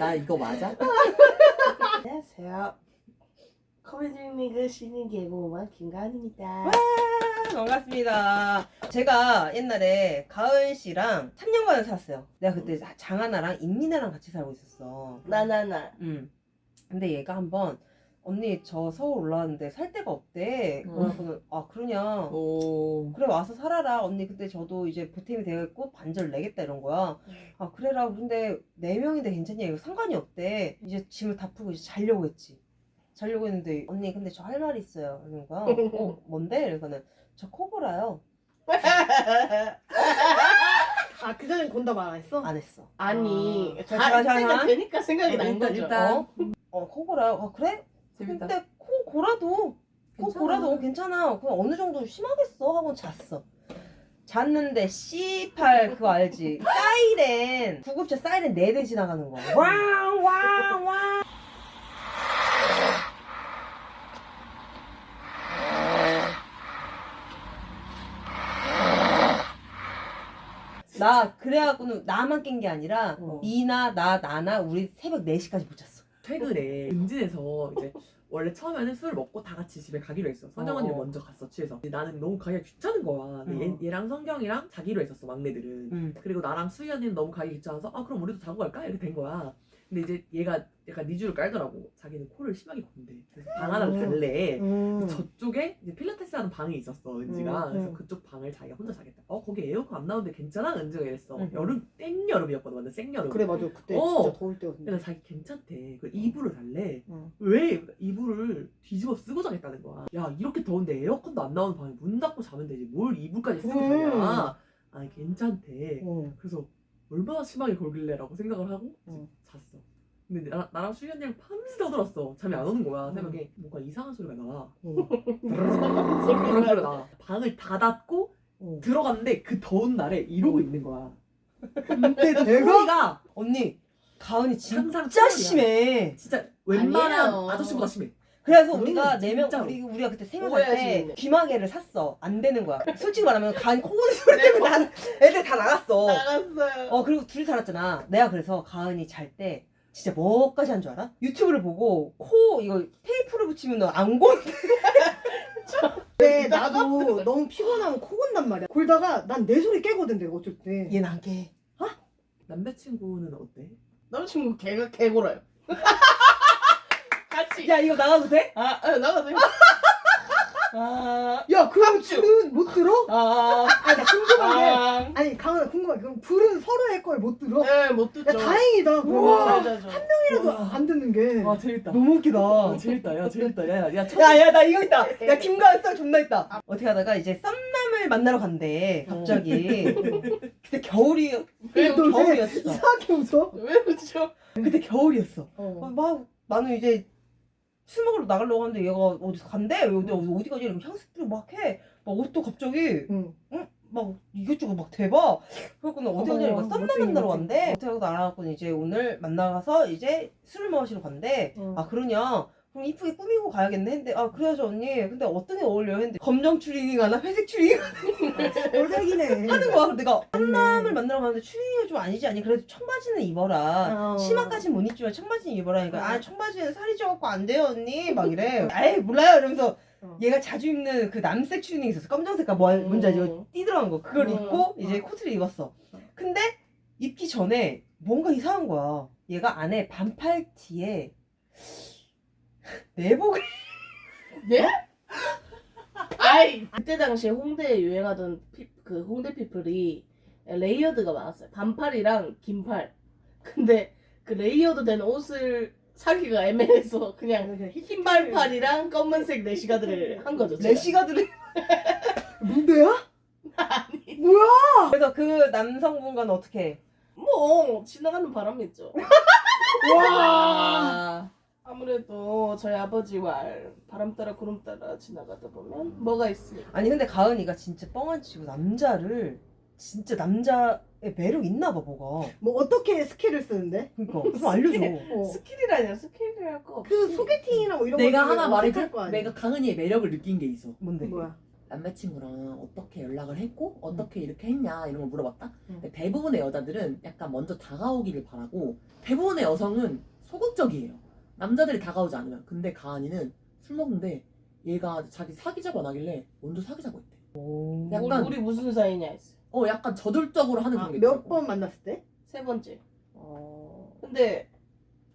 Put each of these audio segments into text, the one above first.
나 이거 맞아? 안녕하세요. 코미디미그 신인 개그우먼 김가은입니다. 와 반갑습니다. 제가 옛날에 가은 씨랑 3년간을 살았어요. 내가 그때 장하나랑 인민아랑 같이 살고 있었어. 나나나. 음. 근데 얘가 한번 언니 저 서울 올라왔는데 살 데가 없대. 음. 그래서 아 그러냐. 오. 그래 와서 살아라 언니 근데 저도 이제 보탬이 되겠고 반절 내겠다 이런 거야 아 그래라 근데 네 명인데 괜찮냐 이거 상관이 없대 이제 짐을 다 풀고 이제 자려고 했지 자려고 했는데 언니 근데 저 할 말이 있어요 이런 거야 어 뭔데 이러니까는 저 코브라요 아 그전엔 건담 안 했어? 안 했어 아니, 자, 다 자, 자, 때가 자. 되니까 생각이 난 일단, 거죠. 일단. 어? 어 코브라요 아 그래? 재밌다. 근데 코 고라도 코 괜찮아. 고라도 괜찮아. 그냥 어느 정도 심하겠어? 하고 잤어. 잤는데 C8 그거 알지? 사이렌. 구급차 사이렌 4대 지나가는 거 왕왕왕 나 그래갖고는 나만 깬 게 아니라 어. 이나 나 나나 우리 새벽 4시까지 못 잤어 최근에 은진에서 이제 원래 처음에는 술을 먹고 다 같이 집에 가기로 했어. 선영 언니를 어. 먼저 갔어 취해서. 근데 나는 너무 가기가 귀찮은 거야. 근데 어. 얘, 얘랑 성경이랑 자기로 했었어 막내들은. 응. 그리고 나랑 수희 언니는 너무 가기 귀찮아서 아 그럼 우리도 자고 갈까 이렇게 된 거야. 근데 이제 얘가 약간 니주를 깔더라고. 자기는 코를 심하게 곤대. 그래서 방 하나를 음. 달래. 음. 저쪽에 이제 필라테스 하는 방이 있었어 은지가 음, 그래서 음. 그쪽 방을 자기가 혼자 자겠다 어 거기 에어컨 안 나오는데 괜찮아 은지가 이랬어 음. 여름 땡 여름이었거든 완전 생 여름 그래 맞아 그때 어. 진짜 더울 때였는데 그래서 자기 괜찮대 그 이불을 달래 응. 왜 이불을 뒤집어 쓰고 자겠다는 거야 야 이렇게 더운데 에어컨도 안 나오는 방에 문 닫고 자면 되지 뭘 이불까지 쓰고. 자냐 아니 괜찮대 어. 그래서 얼마나 심하게 걸길래라고 생각을 하고 응. 잤어 근데 나, 나랑 수희 언니랑 밤새 떠들었어 잠이 안 오는 거야 응. 새벽에 뭔가 이상한 소리가 나 어. 소리가 나 방을 닫았고 어. 들어갔는데 그 더운 날에 이러고 있는 거야 근데 내가 소리가 언니 가은이 진짜. 심해. 진짜 웬만한 아니에요. 아저씨보다 심해 그래서 우리가 네명 진짜로. 우리 우리가 그때 생각할 때 오해하시네. 귀마개를 샀어. 안 되는 거야. 솔직히 말하면 가은이 코고는 소리 때문에 난 애들 다 나갔어. 나갔어요. 어 그리고 둘이 살았잖아. 내가 그래서 가은이 잘 때 진짜 뭐까지 한 줄 알아? 유튜브를 보고 코 이거 테이프를 붙이면 안 고. 근데 나도 너무 피곤하면 코 건단 말이야 골다가 난 내 소리 깨거든 내가 어쩔 때 얘는 안 깨. 남자친구는 어때? 남자친구 개가 개고라요. 야 이거 나가도 돼? 아, 아 나가세요. 아, 야 그럼 불은 못 들어? 아, 아니 나 궁금한 게 아. 아니 강은아 궁금한 게 그럼 불은 서로의 걸 못 들어? 네, 못 듣죠. 야 다행이다 우와. 그러면 이라도 안 듣는 게와 재밌다 너무 웃기다. 아, 재밌다 야 재밌다 야야 첫 야 야 나 이거 있다. 야 김가은 썰 존나 있다. 어떻게 하다가 이제 썸남을 만나러 간대. 갑자기. 그때 겨울이 왜 겨울이었어. 이상하게 웃어? 왜 웃죠? 그때 겨울이었어. 어, 어. 막 나는 이제 술 먹으러 나가려고 하는데 얘가 어디서 간대? 어디 어디 가지? 이러면 향수 뿌리고 막 해. 막 옷도 갑자기 응. 막 이것저것 막 대봐. 그래갖고 는 어디 가지? 이러니까 어머, 썸남 멋쟁이, 만나러 멋쟁이. 간대. 어떻게 하고 알아갖고 이제 오늘 만나가서 이제 술을 마시러 간대. 어. 아 그러냐? 그럼 이쁘게 꾸미고 가야겠네? 했는데 아 그래야죠 언니. 근데 어떤 게 어울려요 했는데 검정 추리닝 하나? 회색 추리닝 꼴백이네. 하는 거야. 그래서 내가 썸남을 만나러 가는데 추리닝은 좀 아니지. 아니 그래도 청바지는 입어라. 어. 치마까지는 못 입지만 청바지는 입어라. 그러니까 어. 아 청바지는 살이 쪄갖고 안 돼요 언니? 막 이래. 에이 몰라요. 이러면서 어. 얘가 자주 입는 그 남색 추리닝 있었어. 검정색깔 뭐 뭔지 알지 음. 띠 들어간 거. 그걸 음. 입고 이제 코트를 입었어. 근데 입기 전에 뭔가 이상한 거야. 얘가 안에 반팔 티에 내복을 네? 아이 그때 당시에 홍대에 유행하던 피, 그 홍대 피플이 레이어드가 많았어요. 반팔이랑 긴팔. 근데 그 레이어드 된 옷을 사기가 애매해서 그냥 흰발팔이랑 검은색 레시가드를 한 거죠. 제가. 레시가드를 문대야? 아니 뭐야? 그래서 그 남성분과는 어떻게 해? 뭐 지나가는 바람이죠. 와. 아, 아무래도 저희 아버지와 바람 따라 구름 따라 지나가다 보면 뭐가 있습니까? 아니 근데 가은이가 진짜 뻥안 치고 남자를 진짜 남자의 매력 있나 봐 뭐가 뭐 어떻게 스킬을 쓰는데? 그러니까 좀 알려줘 어. 스킬이라뇨 스킬이랄 거 없이 그 소개팅이나 뭐 이런 내가 거 하나 말해줄 거 아니야? 내가 강은이의 매력을 느낀 게 있어 뭔데? 뭐야? 남자친구랑 어떻게 연락을 했고 어떻게 이렇게 했냐 이런 걸 물어봤다. 음. 근데 대부분의 여자들은 약간 먼저 다가오기를 바라고 대부분의 여성은 소극적이에요. 남자들이 다가오지 않으면. 근데 가은이는 술 먹는데 얘가 자기 사귀자고 안 하길래 먼저 사귀자고 했대. 오. 약간- 우리, 우리 무슨 사이냐 했어. 어 약간 저돌적으로 하는 그런 게 아, 몇 있더라고. 번 만났을 때? 세 번째. 어. 근데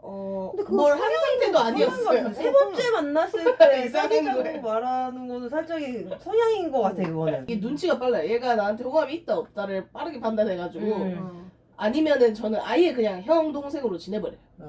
어, 근데 그거 뭘한 상태도 아니었어요. 세 번째 만났을 때 이상한 사귀자고. 말하는 거는 살짝 성향인 것 같아 그거는. 이게 눈치가 빨라요. 얘가 나한테 호감이 있다 없다를 빠르게 판단해가지고 음. 어. 아니면은 저는 아예 그냥 형 동생으로 지내버려요. 아,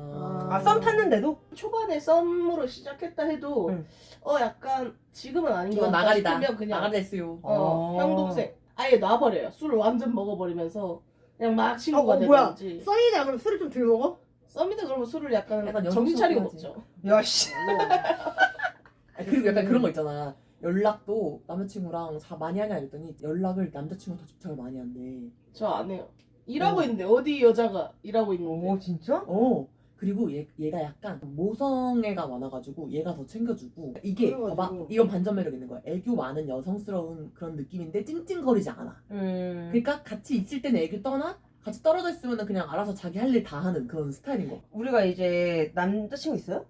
아 썸 탔는데도? 초반에 썸으로 시작했다 해도 응. 어 약간 지금은 아닌 것 이건 같다 나가리다. 싶으면 그냥 나가리 됐어요. 어, 어. 형 동생 아예 놔버려요. 술을 완전 먹어버리면서 그냥 막 친구가 어, 어, 뭐야? 되든지. 써니냐 그럼 술을 좀 덜 먹어? 썸이다 그러면 술을 약간, 약간 정신 차리고 연속하지. 먹죠. 야씨. 아, 그리고 약간 그런 거 있잖아. 연락도 남자친구랑 자 많이 하냐 이랬더니 연락을 남자친구가 더 집착을 많이 한대. 저 안 해요. 일하고 어. 있는데 어디 여자가 일하고 있는데 오 진짜? 어. 그리고 얘, 얘가 약간 모성애가 많아가지고 얘가 더 챙겨주고 이게 그래가지고. 봐봐 이건 반전 매력 있는 거야 애교 많은 여성스러운 그런 느낌인데 찡찡거리지 않아 음. 그러니까 같이 있을 때는 애교 떠나 같이 떨어져 있으면 그냥 알아서 자기 할 일 다 하는 그런 스타일인 거 우리가 이제 남자친구 있어요?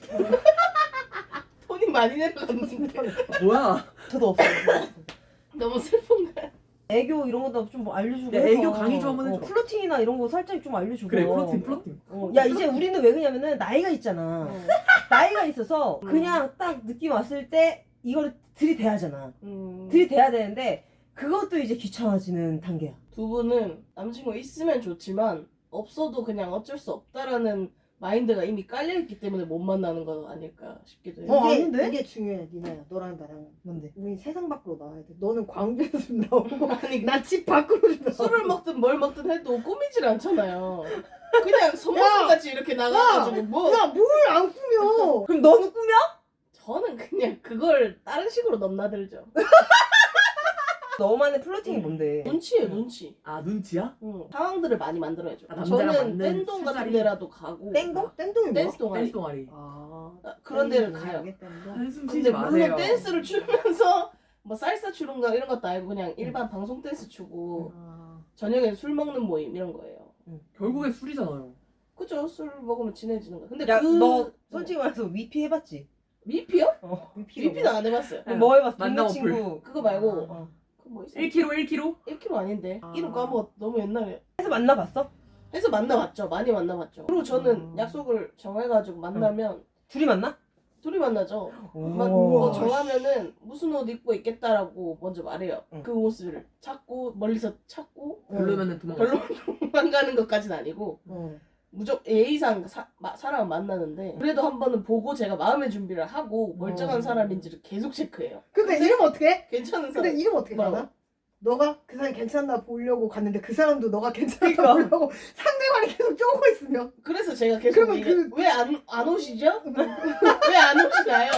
돈이 많이 내려갔는데 뭐야 저도 없어요. 너무 슬픈가요? 애교 이런 것도 좀뭐 알려주고. 야, 해봐. 애교 강의 좀 한번 어, 해줘. 플러팅이나 이런 거 살짝 좀 알려주고. 그래 플러팅 플러팅 어, 야 이제 우리는 왜 그러냐면은 나이가 있잖아. 어. 나이가 있어서 음. 그냥 딱 느낌 왔을 때 이걸 들이대야잖아. 음. 들이대야 되는데 그것도 이제 귀찮아지는 단계야. 두 분은 남친구 있으면 좋지만 없어도 그냥 어쩔 수 없다라는 마인드가 이미 깔려있기 때문에 못 만나는 거 아닐까 싶기도 해요. 어, 이게, 아닌데? 이게 중요해 니나야 너랑 나랑 뭔데? 우리 세상 밖으로 나와야 돼 너는 광주에서 좀 나오고 아니 난집 밖으로 좀 나오고 술을 먹든 뭘 먹든 해도 꾸미질 않잖아요. 그냥 선물같이 이렇게 나가가지고 뭐 야 뭘 안 꾸며 그럼 너는 꾸며? 저는 그냥 그걸 다른 식으로 넘나들죠. 너만의 플러팅이 음. 뭔데? 눈치예요 눈치. 아 눈치야? 응. 상황들을 많이 만들어야죠. 아, 남자랑 저는 맞는 댄동 같은 술자리? 데라도 가고 땡동? 땡동이 뭐야? 댄스 동아리 댄스 동아리 아 아, 그런 데를 가요. 땡동? 한숨 근데 쉬지 마세요 물론 댄스를 추면서 뭐 살사 추는가 이런 것도 아니고 그냥 일반 방송 댄스 추고 아, 저녁엔 술 먹는 모임 이런 거예요. 결국에 술이잖아요 그죠? 술 먹으면 친해지는 거. 근데 야, 그 너 솔직히 말해서 위피 해봤지? 미피요? 어, 위피. 미피도 안 해봤어요. 야, 뭐 해봤어? 만남 동네 어플. 친구. 그거 말고 어. 있어? 1kg 1kg? 1kg 아닌데 아. 이름 까먹었. 너무 옛날에 해서 만나봤어? 해서 만나봤죠. 많이 만나봤죠. 그리고 저는 음. 약속을 정해가지고 만나면 둘이 만나? 둘이 만나죠. 오. 막, 뭐 정하면은 무슨 옷 입고 있겠다라고 먼저 말해요. 응. 그 옷을 찾고 멀리서 찾고 별로면은 도망가 별로 도망가는 것까지는 아니고 어. 무조건 예의상 사, 마- 사람을 만나는데 그래도 한 번은 보고 제가 마음의 준비를 하고 멀쩡한 어. 사람인지를 계속 체크해요. 근데 이름 어떻게 해? 괜찮은 근데 사람. 이름 어떻게 뭐라고? 알아? 너가 그 사람이 괜찮나 보려고 갔는데 그 사람도 너가 괜찮나 그러니까. 보려고 상대방이 계속 쪼고 있으면 그래서 제가 계속 그러면 그- 왜 안 안 오시죠? 왜 안 오시나요?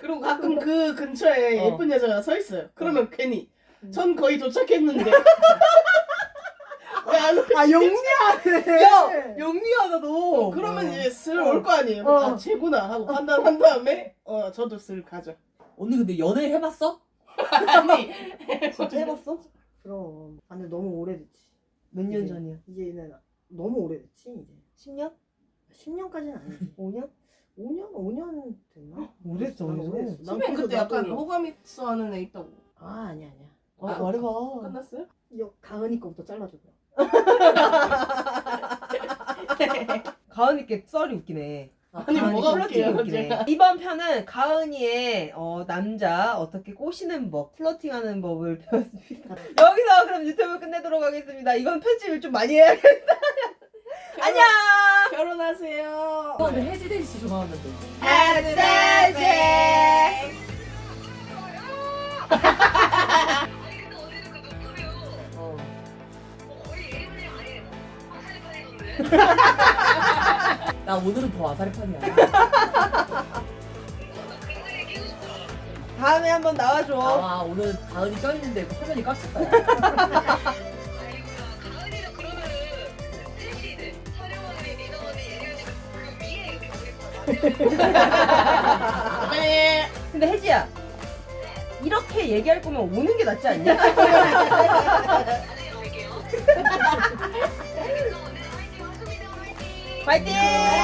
그리고 가끔 그 근처에 어. 예쁜 여자가 서 있어요. 그러면 괜히 전 거의 도착했는데 왜 안 오시? 아 영리하네 야! 영리하다 너. 어, 그러면 이제 슬 올 거 아니에요. 어. 아 쟤구나 하고 판단한 다음에 어 저도 슬 가죠. 언니 근데 연애 해봤어? 아니 진짜 해봤어? 그럼 아 근데 너무 오래됐지 몇 년 이제- 전이야? 이제는 너무 오래됐지 이제 10년? 10년까지는 아니지 5년? 5년? 5년 됐나? 오래됐어, 난 오래됐어. 오래됐어. 난 그래서 그때 약간 호감 있어 하는 애 있다고. 아 아니야 아니야 아, 아, 말해봐. 끝났어요? 여, 가은이 거부터 잘라줘요 가은이께 썰이 웃기네. 아니, 가은이 뭐가 플러팅이 웃겨요, 웃기네. 이번 편은 가은이의 어, 남자 어떻게 꼬시는 법, 플러팅하는 법을 배웠습니다. 여기서 그럼 유튜브 끝내도록 하겠습니다. 이건 편집을 좀 많이 해야겠다. 안녕. 결혼하세요. 근데 해지대 씨 좋아하는데. 아 나 오늘은 더 아사리판이야 끼고 싶더라. 다음에 한번 나와줘. 아 오늘 가은이 껴있는데 화면이 그 보겠다. 선배님. 근데 혜지야, 이렇게 얘기할 거면 오는 게 낫지 않냐? 파이팅!